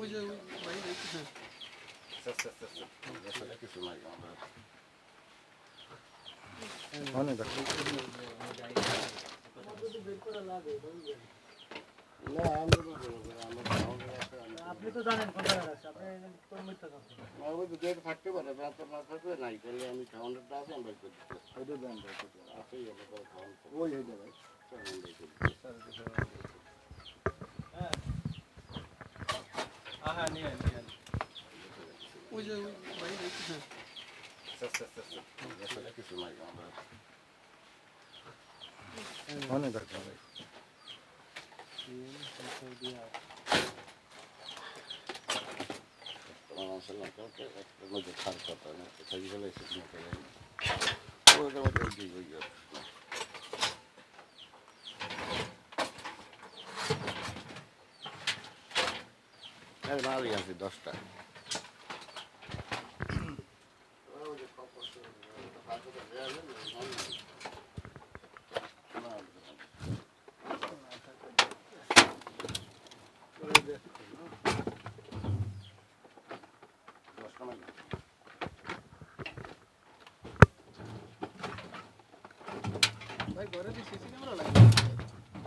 ওই যে ওই হ্যাঁ আমরা আমরা আমরা আছে, আমরা- আপনি তো জানেন কোন জায়গায় আছে আপনি তো মিথ্যা কথা না, ওই যেটা থাকতে পারে রাতে না থাকবে নাই তাহলে আমি খাওয়ানোরটা আছে আমি বের করে ওইটা দেন আমার ওই হয়ে যাবে চল, আমি বের করে দিচ্ছি। ওই যে ওই বাইরে হ্যাঁ আসলে কিছু নাই আমরা তোমার অঞ্চল না কাউকে একটা মধ্যে খার কথা না কোথায় গেলে এসে তুমি পেলে ওইটা মধ্যে দিয়ে ওই গেল আরে মালই আছে দশটা দশটা মানে ভাই ঘরে যে সিসি ক্যামেরা লাগে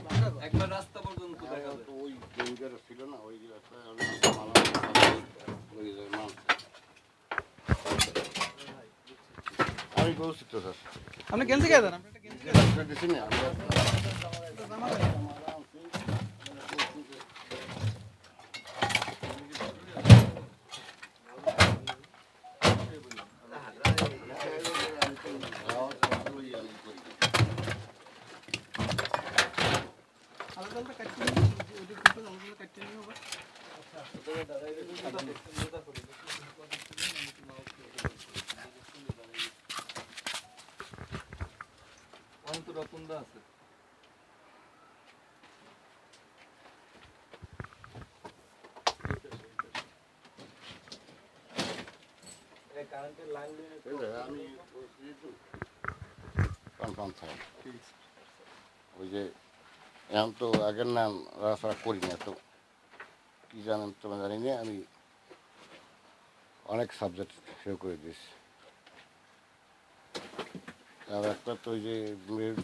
লাগা ঘর। একবার রাস্তা পর্যন্ত দেখা আমার যায় তো ওই ডেঞ্জার ছিল না ওই রাস্তায় আমি মালামাল ওই যে মাল আমি বলছি তো স্যার আপনি গেঞ্জি গায়ে দেন আপনি একটা গেঞ্জি গায়ে ডাক্তার দিছি না আমরা দেন, একটা জামা গায়ে দেন। আলাদা আলাদা কাটতে নিয়ে ওদের দুটো আলাদা আলাদা কাটতে নিয়ে রতনদা আছে। আমি কনফার্ম থাক ওই যে এখন তো আগের নাম রাস্তা করি না তো কী জানেন তোমার জানি না আমি অনেক সাবজেক্ট সেও করে দিয়েছি। আর একটা তো ওই যে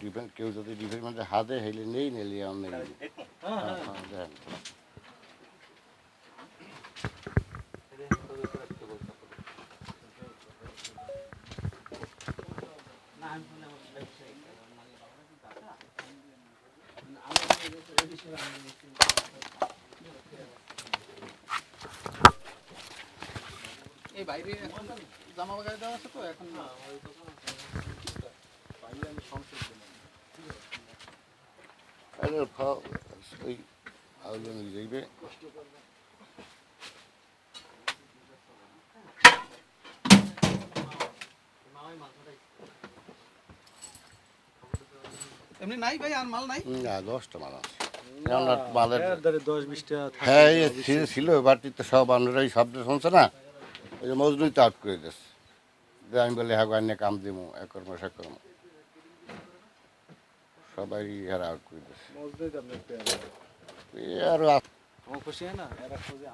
ডিফেন্স, কেউ যদি ডিফেন্সমেন্টে হাতে হেলে নেই, নেলি আমি নেই। এই বাইরে জামা গায়ে দেওয়া আছে তো, এখন না। আরে ওই আয়োজন যাইবে এমনি নাই ভাই আর মাল নাই? না দশটা মাল আছে। এখন আর মালের দশ বিশটা হ্যাঁ এই ছিল বাড়িতে সব আমরা শব্দ শুনছে না ওই যে মজদুরি তো আউট করে দিচ্ছে আমি বলে হ্যাঁ কাম দিব এ কর্ম সে কর্ম। সবাই এরা আউট করে দিচ্ছে মজদুর আপনি এই আরও আছে। আমার খুশি হয় না এরা খোঁজে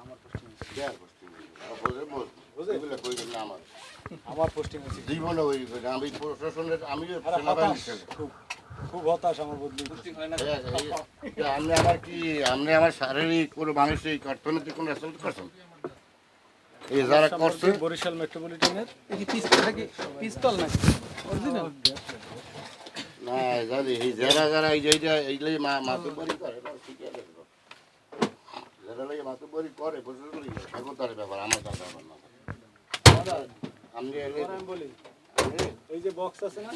পোস্টিং আছে জীবনে ওই আমি প্রশাসনের ছেলে। খুব খুব হতাশ আমার বদলি আপনি আমার কি আপনি আমার শারীরিক কোনো মানসিক অর্থনৈতিক কোনো অ্যাসল্ট করছেন? এই যারা করছে বরিশাল মেট্রোপলিটনের পিস্তল পিস্তল নাকি? অরিজিনাল না জানি এই যারা যারা এই যে এইটা এইগুলো মা মাতুবাড়ি করে না, ঠিকই আছে। যারা লাগে মাতুবাড়ি করে প্রশাসনিক স্বাগতার ব্যাপার আমার তার ব্যাপার না আপনি এলে আমি বলি এই যে বক্স আছে না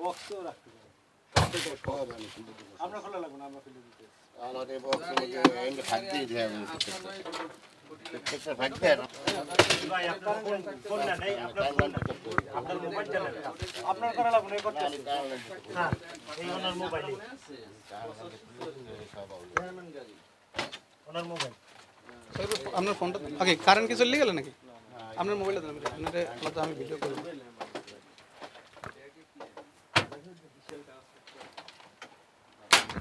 বক্সও রাখতে পারেন সব আমি শুনতে পাচ্ছি। আমরা খোলা লাগবে না আমরা খুলে দিতে আমার এই বক্সের মধ্যে দিয়ে দেওয়া যাবে প্রত্যেকটা। প্রত্যেকটা ফাঁক দেয় না। আপনার করা লাগবে না এই করতে আমি কারণ লাগবে তো। হ্যাঁ এই ওনার মোবাইলে ওনার মোবাইল আপনার ফোনটা ওকে কারেন্ট কি চলে গেল নাকি? আপনার মোবাইলে দেন আপনার আলাদা আমি ভিডিও করব।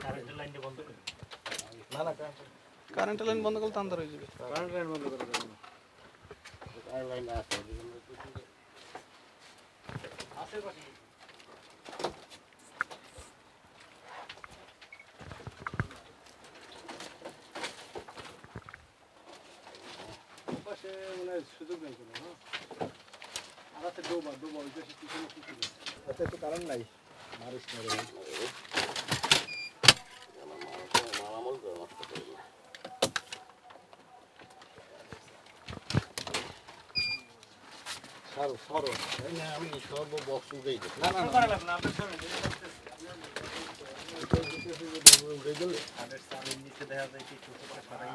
কারেন্টের লাইনটা বন্ধ করে না না কারেন্টের লাইন বন্ধ করলে তো আন্ধার হয়ে যাবে। কারেন্ট লাইন বন্ধ করে দেবেন লাইন আছে পাশে মানে সুযোগ নেই কোনো হ্যাঁ আর আছে ডোবা ডোবা, ওই পাশে পিছনে কিছু তাতে তো একটু কারেন্ট নাই, মারিস না সারো সারো। আমি সর্ব বক্স উঠেই দেখি না না আপনি শুনুন নিচে দেখা যায় কি সারাই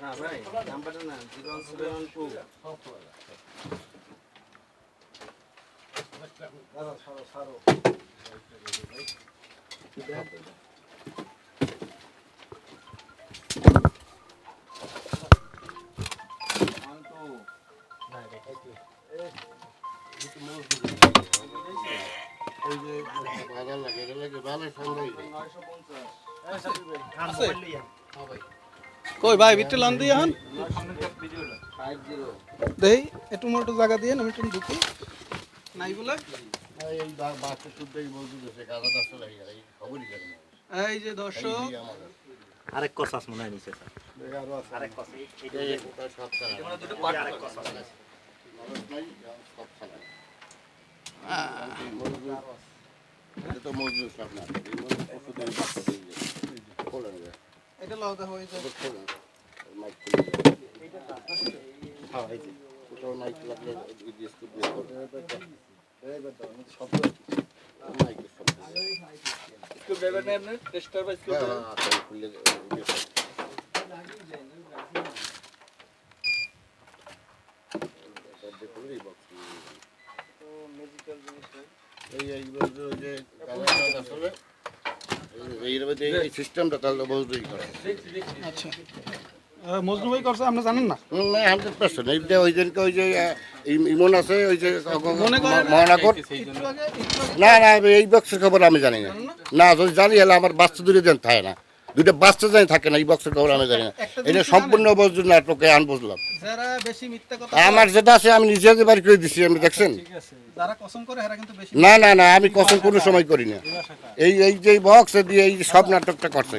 হ্যাঁ ভাই নাম্বারটা না। জিরো ওয়ান টু দাদা সারো সারো কই ভাই বিটে লান দিয়ে হন দেই একটু মোটর জায়গা দিয়ে আমি একটু ঢুকি নাই বলে এই যে দর্শক এই যে আমাদের আরেক কসাস মনে হয় নিচে আরেক মানে দুটো আরেক কসাস শব্দ স্ক্রু ড্রাইভার নেই আপনার টেস্টার বা স্ক্রু হ্যাঁ হ্যাঁ আচ্ছা, খুলে দিয়ে সব দিয়ে খুললেই box খুলে যাবে। তো মিউজিক্যাল জিনিস নাই এই এইগুলো যে ওই যে কালারটা আসলে এই- এইভাবে যে এই সিস্টেমটা তাহলে মজদুরি করে আচ্ছা। আহ, মজনু ভাই করছে আপনি জানেন না? না হান্ড্রেড পার্সেন্ট এইটা ওই দিনকে ওই যে আহ, ইম- ইমন আছে ওই যে করেন মহানগর? একটু আগে একটু আগে। না না আমি এই বক্সের খবর আমি জানি না। না? যদি জানি হলে আমার বাচ্চা দূরে দেন থাকে না? দুটো বাচ্চা জানি থাকে না এই বক্সের খবর আমি জানি না। এটা সম্পূর্ণ মজদুর নাটকে আন বুঝলাম। আমার যেটা আছে আমি নিজে বাড়ি করে দিছি আপনি দেখছেন? কসম না না না আমি কখন কোনো সময় করি না। এই এই যে বক্স দিয়ে এই সব নাটকটা করছে।